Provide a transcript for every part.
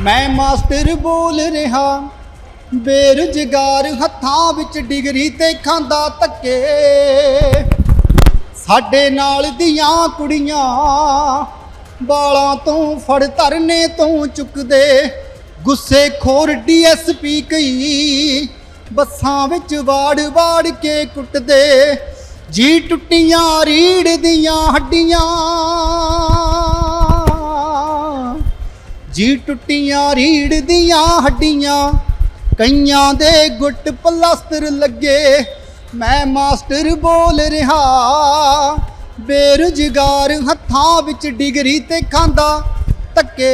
ਮੈਂ ਮਾਸਟਰ ਬੋਲ ਰਿਹਾ, ਬੇਰੁਜ਼ਗਾਰ ਹੱਥਾਂ ਵਿੱਚ ਡਿਗਰੀ ਤੇ ਖਾਂਦਾ ਧੱਕੇ। ਸਾਡੇ ਨਾਲ ਦੀਆਂ ਕੁੜੀਆਂ ਬਾਲਾਂ ਤੋਂ ਫੜ ਧਰਨੇ ਤੋਂ ਚੁੱਕਦੇ, ਗੁੱਸੇ ਖੋਰ ਡੀਐਸਪੀ ਕਈ ਬੱਸਾਂ ਵਿੱਚ ਵਾੜ ਵਾੜ ਕੇ ਕੁੱਟਦੇ, ਜੀ ਟੁੱਟੀਆਂ ਰੀੜ ਦੀਆਂ ਹੱਡੀਆਂ। ਜੀ ਟੁੱਟੀਆਂ, ਰੀੜ ਦੀਆਂ ਹੱਡੀਆਂ, ਕਈਆਂ ਦੇ ਗੁੱਟ ਪਲਾਸਟਰ ਲੱਗੇ। ਮੈਂ ਮਾਸਟਰ ਬੋਲ ਰਿਹਾ, ਬੇਰੁਜ਼ਗਾਰ ਹੱਥਾਂ ਵਿੱਚ ਡਿਗਰੀ ਤੇ ਖਾਂਦਾ ਧੱਕੇ।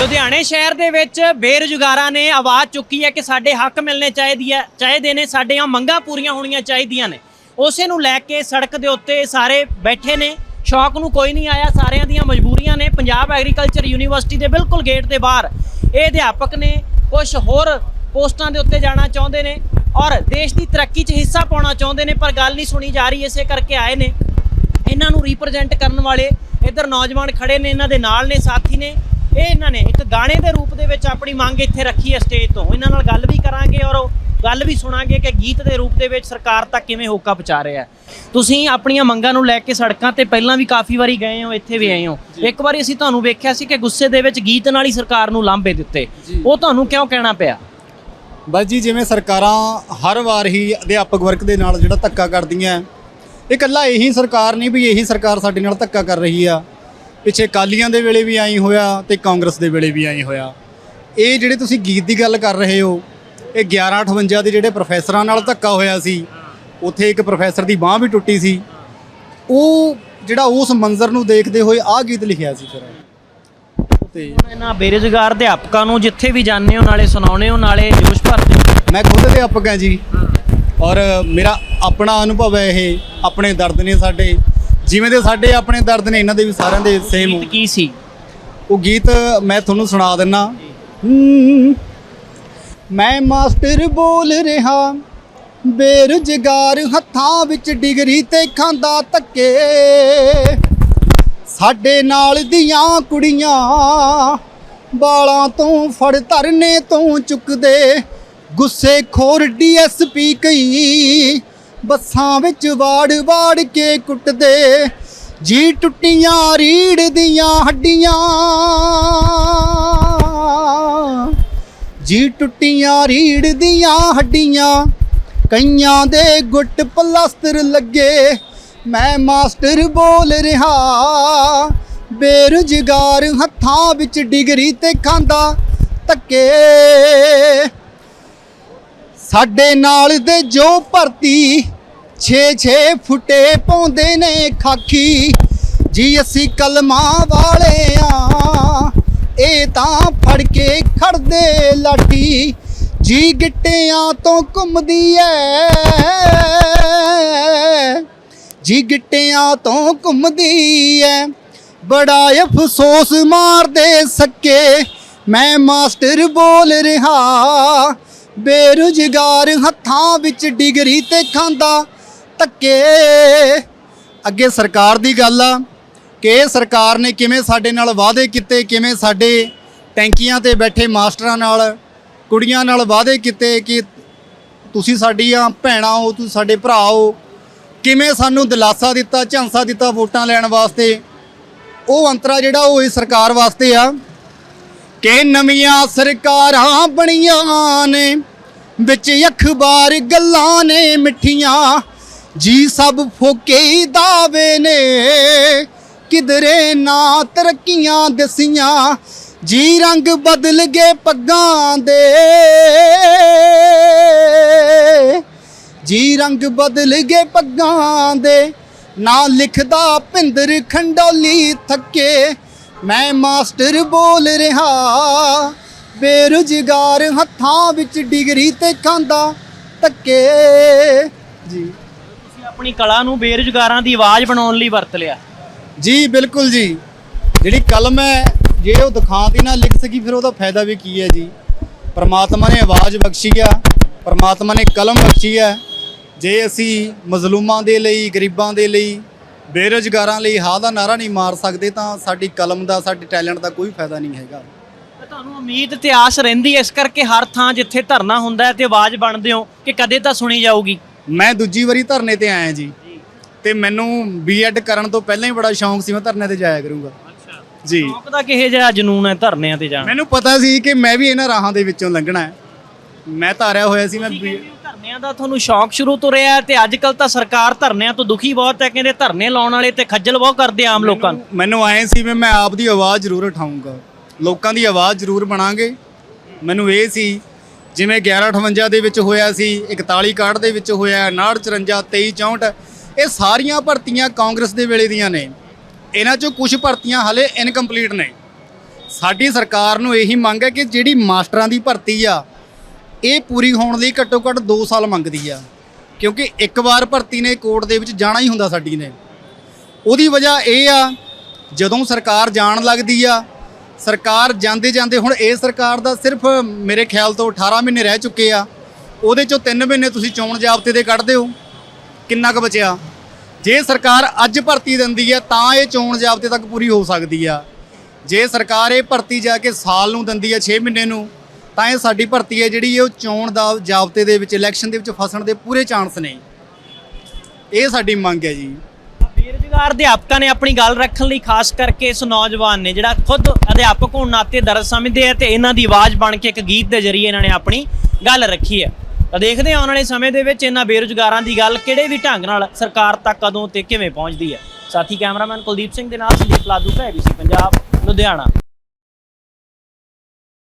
ਲੁਧਿਆਣੇ ਸ਼ਹਿਰ ਦੇ ਵਿੱਚ ਬੇਰੁਜ਼ਗਾਰਾਂ ਨੇ ਆਵਾਜ਼ ਚੁੱਕੀ ਹੈ ਕਿ ਸਾਡੇ ਹੱਕ ਮਿਲਣੇ ਚਾਹੀਦੀ ਹੈ, ਚਾਹੀਦੇ ਨੇ, ਸਾਡੀਆਂ ਮੰਗਾਂ ਪੂਰੀਆਂ ਹੋਣੀਆਂ ਚਾਹੀਦੀਆਂ ਨੇ। ਉਸੇ ਨੂੰ ਲੈ ਕੇ ਸੜਕ ਦੇ ਉੱਤੇ ਸਾਰੇ ਬੈਠੇ ਨੇ। ਸ਼ੌਕ ਨੂੰ ਕੋਈ ਨਹੀਂ ਆਇਆ। ਸਾਰਿਆਂ ਦੀਆਂ ਮਜਬੂਰੀਆਂ ਨੇ। ਪੰਜਾਬ ਐਗਰੀਕਲਚਰ ਯੂਨੀਵਰਸਿਟੀ ਦੇ ਬਿਲਕੁਲ ਗੇਟ ਦੇ ਬਾਹਰ ਇਹ ਅਧਿਆਪਕ ਨੇ ਕੁਝ ਹੋਰ ਪੋਸਟਾਂ ਦੇ ਉੱਤੇ ਜਾਣਾ ਚਾਹੁੰਦੇ ਨੇ ਔਰ ਦੇਸ਼ ਦੀ ਤਰੱਕੀ 'ਚ ਹਿੱਸਾ ਪਾਉਣਾ ਚਾਹੁੰਦੇ ਨੇ, ਪਰ ਗੱਲ ਨਹੀਂ ਸੁਣੀ ਜਾ ਰਹੀ, ਇਸੇ ਕਰਕੇ ਆਏ ਨੇ। ਇਹਨਾਂ ਨੂੰ ਰਿਪਰੈਜ਼ੈਂਟ ਕਰਨ ਵਾਲੇ ਇੱਧਰ ਨੌਜਵਾਨ ਖੜੇ ਨੇ, ਇਹਨਾਂ ਦੇ ਨਾਲ ਨੇ ਸਾਥੀ ਨੇ। ਇਹ ਇਹਨਾਂ ਨੇ ਇੱਕ ਗਾਣੇ ਦੇ ਰੂਪ ਦੇ ਵਿੱਚ ਆਪਣੀ ਮੰਗ ਇੱਥੇ ਰੱਖੀ ਹੈ ਸਟੇਜ ਤੋਂ। ਇਹਨਾਂ ਨਾਲ ਗੱਲ ਵੀ ਕਰਾਂਗੇ ਔਰ ਉਹ ਗੱਲ ਵੀ ਸੁਣਾਂਗੇ ਕਿ ਗੀਤ ਦੇ ਰੂਪ ਦੇ ਵਿੱਚ ਸਰਕਾਰ ਤੱਕ ਕਿਵੇਂ ਹੋਕਾ ਪਹੁੰਚਾ ਰਿਹਾ ਤੁਸੀਂ ਆਪਣੀਆਂ ਮੰਗਾਂ ਨੂੰ ਲੈ ਕੇ ਸੜਕਾਂ ਤੇ ਪਹਿਲਾਂ ਵੀ ਕਾਫੀ ਵਾਰੀ ਗਏ ਹੋ ਇੱਥੇ ਵੀ ਆਏ ਹੋ। ਇੱਕ ਵਾਰੀ ਅਸੀਂ ਤੁਹਾਨੂੰ ਵੇਖਿਆ ਸੀ ਕਿ ਗੁੱਸੇ ਦੇ ਵਿੱਚ ਗੀਤ ਨਾਲ ਹੀ ਸਰਕਾਰ ਨੂੰ ਲਾਂਭੇ ਦਿੱਤੇ। ਉਹ ਤੁਹਾਨੂੰ ਕਿਉਂ ਕਹਿਣਾ ਪਿਆ? ਬਸ ਜੀ ਜਿਵੇਂ ਸਰਕਾਰਾਂ ਹਰ ਵਾਰ ਹੀ ਅਧਿਆਪਕ ਵਰਗ ਦੇ ਨਾਲ ਜਿਹੜਾ ਧੱਕਾ ਕਰਦੀਆਂ ਇਹ ਇਕੱਲਾ ਇਹੀ ਸਰਕਾਰ ਨਹੀਂ ਵੀ ਇਹੀ ਸਰਕਾਰ ਸਾਡੇ ਨਾਲ ਧੱਕਾ ਕਰ ਰਹੀ ਆ। ਪਿੱਛੇ ਕਾਲੀਆਂ ਦੇ ਵੇਲੇ ਵੀ ਆਈ ਹੋਇਆ ਤੇ ਕਾਂਗਰਸ ਦੇ ਵੇਲੇ ਵੀ ਆਈ ਹੋਇਆ। ਇਹ ਜਿਹੜੇ ਤੁਸੀਂ ਗੀਤ ਦੀ ਗੱਲ ਕਰ ਰਹੇ ਹੋ ਇਹ 1158 ਦੇ ਜਿਹੜੇ ਪ੍ਰੋਫੈਸਰਾਂ ਨਾਲ ਧੱਕਾ ਹੋਇਆ ਸੀ ਉੱਥੇ ਇੱਕ ਪ੍ਰੋਫੈਸਰ ਦੀ ਬਾਹ ਵੀ ਟੁੱਟੀ ਸੀ। ਉਹ ਜਿਹੜਾ ਉਸ ਮੰਜ਼ਰ ਨੂੰ ਦੇਖਦੇ ਹੋਏ ਆਹ ਗੀਤ ਲਿਖਿਆ ਸੀ ਫਿਰ। ਤੇ ਇਹਨਾਂ ਬੇਰੁਜ਼ਗਾਰ ਅਧਿਆਪਕਾਂ ਨੂੰ ਜਿੱਥੇ ਵੀ ਜਾਂਦੇ ਹੋ ਨਾਲੇ ਸੁਣਾਉਣੇ ਹੋ ਨਾਲੇ ਜੋਸ਼ ਭਰਦੇ ਹੋ। ਮੈਂ ਖੁਦ ਅਧਿਆਪਕ ਹਾਂ ਜੀ। ਔਰ ਮੇਰਾ ਆਪਣਾ ਅਨੁਭਵ ਹੈ ਇਹ ਆਪਣੇ ਦਰਦ ਨੇ ਸਾਡੇ ਜਿਵੇਂ ਦੇ ਸਾਡੇ ਆਪਣੇ ਦਰਦ ਨੇ ਇਹਨਾਂ ਦੇ ਵੀ ਸਾਰਿਆਂ ਦੇ ਸੇਮ ਕੀ ਸੀ? ਉਹ ਗੀਤ ਮੈਂ ਤੁਹਾਨੂੰ ਸੁਣਾ ਦਿੰਨਾ। ਮੈਂ ਮਾਸਟਰ ਬੋਲ ਰਿਹਾ, ਬੇਰੁਜ਼ਗਾਰ ਹੱਥਾਂ ਵਿੱਚ ਡਿਗਰੀ ਤੇ ਖਾਂਦਾ ਧੱਕੇ। ਸਾਡੇ ਨਾਲ ਦੀਆਂ ਕੁੜੀਆਂ ਬਾਲਾਂ ਤੋਂ ਫੜ ਧਰਨੇ ਤੋਂ ਚੁੱਕਦੇ, ਗੁੱਸੇ ਖੋਰ ਡੀਐਸਪੀ ਕਈ ਬੱਸਾਂ ਵਿੱਚ ਵਾੜ ਵਾੜ ਕੇ ਕੁੱਟਦੇ, ਜੀ ਟੁੱਟੀਆਂ ਰੀੜ ਦੀਆਂ ਹੱਡੀਆਂ। ਜੀ ਟੁੱਟੀਆਂ, ਰੀੜ ਦੀਆਂ ਹੱਡੀਆਂ। ਕਈਆਂ ਦੇ ਗੁੱਟ ਪਲਾਸਟਰ ਲੱਗੇ, ਮੈਂ ਮਾਸਟਰ ਬੋਲ ਰਿਹਾ। ਬੇਰੁਜ਼ਗਾਰ ਹੱਥਾਂ ਵਿੱਚ ਡਿਗਰੀ ਤੇ ਖਾਂਦਾ ਧੱਕੇ। ਸਾਡੇ ਨਾਲ ਦੇ ਜੋ ਭਰਤੀ 6-6 ਫੁੱਟੇ ਪਾਉਂਦੇ ਨੇ ਖਾਕੀ। ਜੀ ਅਸੀਂ ਕਲਮਾਂ ਵਾਲੇ ਆ। ਇਹ ਤਾਂ ਫੜ ਕੇ ਖੜਦੇ ਲਾਠੀ, ਜੀ ਗਿੱਟਿਆਂ ਤੋਂ ਘੁੰਮਦੀ ਐ। ਜੀ ਗਿੱਟਿਆਂ ਤੋਂ ਘੁੰਮਦੀ ਐ। ਬੜਾ ਅਫਸੋਸ ਮਾਰਦੇ ਸੱਕੇ, ਮੈਂ ਮਾਸਟਰ ਬੋਲ ਰਿਹਾ। ਬੇਰੁਜ਼ਗਾਰ ਹੱਥਾਂ ਵਿੱਚ ਡਿਗਰੀ ਤੇ ਖਾਂਦਾ ਧੱਕੇ। ਅੱਗੇ ਸਰਕਾਰ ਦੀ ਗੱਲ ਆ। ਕਿ ਸਰਕਾਰ ਨੇ ਕਿਵੇਂ ਸਾਡੇ ਨਾਲ ਵਾਅਦੇ ਕੀਤੇ, ਕਿਵੇਂ ਸਾਡੇ ਟੈਂਕੀਆਂ ਤੇ ਬੈਠੇ ਮਾਸਟਰਾਂ ਨਾਲ, ਕੁੜੀਆਂ ਨਾਲ ਵਾਅਦੇ ਕੀਤੇ ਕਿ ਤੁਸੀਂ ਸਾਡੀਆਂ ਭੈਣਾਂ ਹੋ, ਤੁਸੀਂ ਸਾਡੇ ਭਰਾ ਹੋ, ਕਿਵੇਂ ਸਾਨੂੰ ਦਿਲਾਸਾ ਦਿੱਤਾ, ਝਾਂਸਾ ਦਿੱਤਾ ਵੋਟਾਂ ਲੈਣ ਵਾਸਤੇ। ਉਹ ਅੰਤਰਾ ਜਿਹੜਾ ਉਹ ਇਸ ਸਰਕਾਰ ਵਾਸਤੇ ਆ ਕਿ ਨਵੀਆਂ ਸਰਕਾਰਾਂ ਬਣੀਆਂ ਨੇ, ਵਿੱਚ ਅਖਬਾਰ ਗੱਲਾਂ ਨੇ ਮਿੱਠੀਆਂ, ਜੀ ਸਭ ਫੋਕੇ ਦਾਵੇ ਨੇ। ਕਿਧਰੇ ਨਾ ਤਰੱਕੀਆਂ ਦਸੀਆਂ, ਜੀ ਰੰਗ ਬਦਲ ਗਏ ਪੱਗਾਂ ਦੇ। ਜੀ ਰੰਗ ਬਦਲ ਗਏ ਪੱਗਾਂ ਦੇ, ਨਾ ਲਿਖਦਾ ਭਿੰਦਰ ਖੰਡੋਲੀ ਥੱਕੇ। ਮੈਂ ਮਾਸਟਰ ਬੋਲ ਰਿਹਾ, ਬੇਰੁਜ਼ਗਾਰ ਹੱਥਾਂ ਵਿੱਚ ਡਿਗਰੀ ਤੇ ਖਾਂਦਾ ਧੱਕੇ। ਜੀ। ਤੁਸੀਂ ਆਪਣੀ ਕਲਾ ਨੂੰ ਬੇਰੁਜ਼ਗਾਰਾਂ ਦੀ ਆਵਾਜ਼ ਬਣਾਉਣ ਲਈ ਵਰਤ ਲਿਆ। ਜੀ ਬਿਲਕੁਲ ਜੀ। ਜਿਹੜੀ ਕਲਮ ਹੈ ਜੇ ਉਹ ਦਿਖਾਉਂਦੀ ਨਾ ਲਿਖ ਸਕੀ ਫਿਰ ਉਹਦਾ ਫਾਇਦਾ ਵੀ ਕੀ ਹੈ ਜੀ? ਪਰਮਾਤਮਾ ਨੇ ਆਵਾਜ਼ ਬਖਸ਼ੀ ਆ ਪਰਮਾਤਮਾ ਨੇ ਕਲਮ ਬਖਸ਼ੀ ਹੈ। ਜੇ ਅਸੀਂ ਮਜ਼ਲੂਮਾਂ ਦੇ ਲਈ ਗਰੀਬਾਂ ਦੇ ਲਈ ਬੇਰੁਜ਼ਗਾਰਾਂ ਲਈ ਹਾਂ ਦਾ ਨਾਰਾ ਨਹੀਂ ਮਾਰ ਸਕਦੇ ਤਾਂ ਸਾਡੀ ਕਲਮ ਦਾ ਸਾਡੇ ਟੈਲੈਂਟ ਦਾ ਕੋਈ ਫਾਇਦਾ ਨਹੀਂ ਹੈਗਾ। ਤੁਹਾਨੂੰ ਉਮੀਦ ਤੇ ਆਸ ਰਹਿੰਦੀ ਹੈ ਇਸ ਕਰਕੇ ਹਰ ਥਾਂ ਜਿੱਥੇ ਧਰਨਾ ਹੁੰਦਾ ਹੈ ਤੇ ਆਵਾਜ਼ ਬਣਦੇ ਹੋ ਕਿ ਕਦੇ ਤਾਂ ਸੁਣੀ ਜਾਊਗੀ? ਮੈਂ ਦੂਜੀ ਵਾਰੀ ਧਰਨੇ ਤੇ ਆਇਆ ਜੀ। ਤੇ ਮੈਨੂੰ ਬੀਐਡ ਕਰਨ ਤੋਂ ਪਹਿਲਾਂ ਹੀ ਬੜਾ ਸ਼ੌਂਕ ਸੀ ਮੈਂ ਧਰਨੇ ਤੇ ਜਾਇਆ ਕਰੂੰਗਾ। ਅੱਛਾ। ਜੀ। ਸ਼ੌਕ ਦਾ ਕਿਹੇ ਜਿਹਾ ਜਨੂਨ ਹੈ ਧਰਨਿਆਂ ਤੇ ਜਾਣ? ਮੈਨੂੰ ਪਤਾ ਸੀ ਕਿ ਮੈਂ ਵੀ ਇਹਨਾਂ ਰਾਹਾਂ ਦੇ ਵਿੱਚੋਂ ਲੰਘਣਾ ਹੈ। ਮੈਂ ਧਾਰਿਆ ਹੋਇਆ ਸੀ ਮੈਂ ਧਰਨਿਆਂ ਦਾ ਤੁਹਾਨੂੰ ਸ਼ੌਕ ਸ਼ੁਰੂ ਤੋਂ ਰਿਹਾ ਤੇ ਅੱਜ ਕੱਲ ਤਾਂ ਸਰਕਾਰ ਧਰਨਿਆਂ ਤੋਂ ਦੁਖੀ ਬਹੁਤ ਹੈ ਕਹਿੰਦੇ ਧਰਨੇ ਲਾਉਣ ਵਾਲੇ ਤੇ ਖੱਜਲ ਬਹੁਤ ਕਰਦੇ ਆਮ ਲੋਕਾਂ ਨੂੰ। ਮੈਨੂੰ ਆਏ ਸੀ ਵੀ ਮੈਂ ਆਪ ਦੀ ਆਵਾਜ਼ ਜ਼ਰੂਰ ਉਠਾਊਂਗਾ। ਲੋਕਾਂ ਦੀ ਆਵਾਜ਼ ਜ਼ਰੂਰ ਬਣਾਂਗੇ। ਮੈਨੂੰ ਇਹ ਸੀ ਜਿਵੇਂ 1158 ਦੇ ਵਿੱਚ ਹੋਇਆ ਸੀ 41 61 ਦੇ ਵਿੱਚ ਹੋਇਆ 59 54 23 64 ਇਹ ਸਾਰੀਆਂ ਭਰਤੀਆਂ ਕਾਂਗਰਸ ਦੇ ਵੇਲੇ ਦੀਆਂ ਨੇ। ਇਹਨਾਂ ਚੋਂ ਕੁਝ ਭਰਤੀਆਂ ਹਲੇ ਇਨਕੰਪਲੀਟ ਨੇ। ਸਾਡੀ ਸਰਕਾਰ ਨੂੰ ਇਹੀ ਮੰਗ ਹੈ ਕਿ ਜਿਹੜੀ ਮਾਸਟਰਾਂ ਦੀ ਭਰਤੀ ਆ, ਇਹ ਪੂਰੀ ਹੋਣ ਲਈ ਘੱਟੋ ਘੱਟ 2 ਸਾਲ ਮੰਗਦੀ ਆ। ਕਿਉਂਕਿ ਇੱਕ ਵਾਰ ਭਰਤੀ ਨੇ, ਕੋਰਟ ਦੇ ਵਿੱਚ ਜਾਣਾ ਹੀ ਹੁੰਦਾ ਸਾਡੀ ਨੇ। ਉਹਦੀ ਵਜ੍ਹਾ ਇਹ ਆ, ਜਦੋਂ ਸਰਕਾਰ ਜਾਣ ਲੱਗਦੀ ਆ, ਸਰਕਾਰ ਜਾਂਦੇ ਜਾਂਦੇ ਹੁਣ ਇਹ ਸਰਕਾਰ ਦਾ ਸਿਰਫ ਮੇਰੇ ਖਿਆਲ ਤੋਂ 18 ਮਹੀਨੇ ਰਹਿ ਚੁੱਕੇ ਆ, ਉਹਦੇ ਚੋਂ 3 ਮਹੀਨੇ ਤੁਸੀਂ ਚੋਣ ਜਾਬਤੇ ਦੇ ਕੱਢਦੇ ਹੋ ਕਿੰਨਾ ਕੁ ਬਚਿਆ? ਜੇ ਸਰਕਾਰ ਅੱਜ ਭਰਤੀ ਦਿੰਦੀ ਹੈ, ਤਾਂ ਇਹ ਚੋਣ ਜਾਬਤੇ ਤੱਕ ਪੂਰੀ ਹੋ ਸਕਦੀ ਆ। ਜੇ ਸਰਕਾਰ ਇਹ ਭਰਤੀ ਜਾ ਕੇ ਸਾਲ ਨੂੰ ਦਿੰਦੀ ਹੈ 6 ਮਹੀਨੇ ਨੂੰ, ਤਾਂ ਇਹ ਸਾਡੀ ਭਰਤੀ ਹੈ ਜਿਹੜੀ ਉਹ ਚੋਣ ਦਾ ਜਾਬਤੇ ਦੇ ਵਿੱਚ, ਇਲੈਕਸ਼ਨ ਦੇ ਵਿੱਚ ਫਸਣ ਦੇ ਪੂਰੇ ਚਾਂਸ ਨੇ। ਇਹ ਸਾਡੀ ਮੰਗ ਹੈ ਜੀ। ਬੇਰੁਜ਼ਗਾਰ ਅਧਿਆਪਕਾਂ ਨੇ ਆਪਣੀ ਗੱਲ ਰੱਖਣ ਲਈ ਖਾਸ ਕਰਕੇ ਇਸ ਨੌਜਵਾਨ ਨੇ, ਜਿਹੜਾ ਖੁਦ ਅਧਿਆਪਕ ਹੋਣ ਨਾਤੇ ਦਰਦ ਸਮਝਦੇ ਆ ਤੇ ਇਹਨਾਂ ਦੀ ਆਵਾਜ਼ ਬਣ ਕੇ ਇੱਕ ਗੀਤ ਦੇ ਜ਼ਰੀਏ ਇਹਨਾਂ ਨੇ ਆਪਣੀ ਗੱਲ ਰੱਖੀ ਹੈ। ਤਾਂ ਦੇਖਦੇ ਹਾਂ ਆਉਣ ਵਾਲੇ ਸਮੇਂ ਦੇ ਵਿੱਚ ਇਹਨਾਂ ਬੇਰੁਜ਼ਗਾਰਾਂ ਦੀ ਗੱਲ ਕਿਹੜੇ ਵੀ ਢੰਗ ਨਾਲ ਸਰਕਾਰ ਤੱਕ ਕਦੋਂ ਤੇ ਕਿਵੇਂ ਪਹੁੰਚਦੀ ਹੈ। ਸਾਥੀ ਕੈਮਰਾਮੈਨ ਕੁਲਦੀਪ ਸਿੰਘ ਦੇ ਨਾਲ ਸੰਦੀਪ ਲਾਦੂ ਦਾ ABC ਪੰਜਾਬ, ਲੁਧਿਆਣਾ।